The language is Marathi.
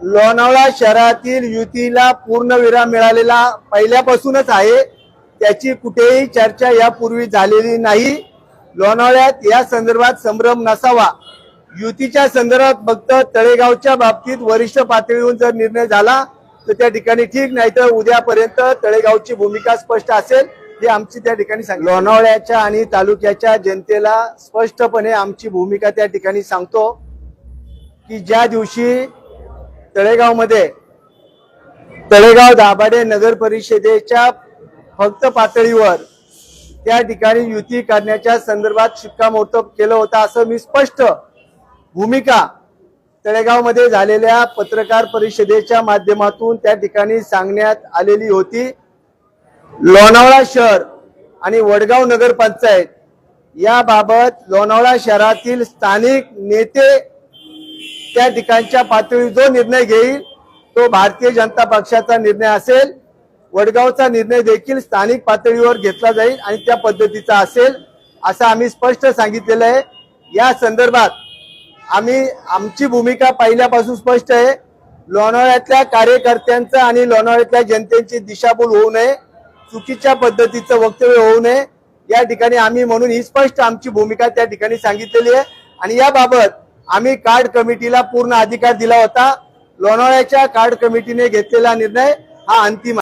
लोणावळा शहरातील युतीला पूर्णविराम मिळालेला पहिल्यापासूनच आहे. त्याची कुठेही चर्चा यापूर्वी झालेली नाही. लोणावळ्यात या संदर्भात संभ्रम नसावा. युतीच्या संदर्भात फक्त तळेगावच्या बाबतीत वरिष्ठ पातळीवरून जर निर्णय झाला तर त्या ठिकाणी ठीक नाही तर उद्यापर्यंत तळेगावची भूमिका स्पष्ट असेल हे आमची त्या ठिकाणी सांग लोणावळ्याच्या आणि तालुक्याच्या जनतेला स्पष्टपणे आमची भूमिका त्या ठिकाणी सांगतो की ज्या दिवशी तळेगावमध्ये. तळेगाव दाभाडे नगर परिषदेच्या फक्त पातळीवर त्या ठिकाणी युती करण्याच्या संदर्भात शिक्कामोर्तब केलं होतं असं मी स्पष्ट भूमिका तळेगावमध्ये झालेल्या पत्रकार परिषदेच्या माध्यमातून त्या ठिकाणी सांगण्यात आलेली होती. लोणावळा शहर आणि वडगाव नगरपंचायत याबाबत लोणावळा शहरातील स्थानिक नेते त्या ठिकाणच्या पातळीवर जो निर्णय घेईल तो भारतीय जनता पक्षाचा निर्णय असेल. वडगावचा निर्णय देखील स्थानिक पातळीवर घेतला जाईल आणि त्या पद्धतीचा असेल असं आम्ही स्पष्ट सांगितलेलं आहे. या संदर्भात आम्ही आमची भूमिका पहिल्यापासून स्पष्ट आहे. लोणावळ्यातल्या कार्यकर्त्यांचं आणि लोणावळ्यातल्या जनतेची दिशाभूल होऊ नये. चुकीच्या पद्धतीचं वक्तव्य होऊ नये. या ठिकाणी आम्ही म्हणून ही स्पष्ट आमची भूमिका त्या ठिकाणी सांगितलेली आहे. आणि याबाबत आम्ही कार्ड कमिटीला पूर्ण अधिकार दिला होता. लोणावळ्याच्या कार्ड कमिटीने घेतलेला निर्णय हा अंतिम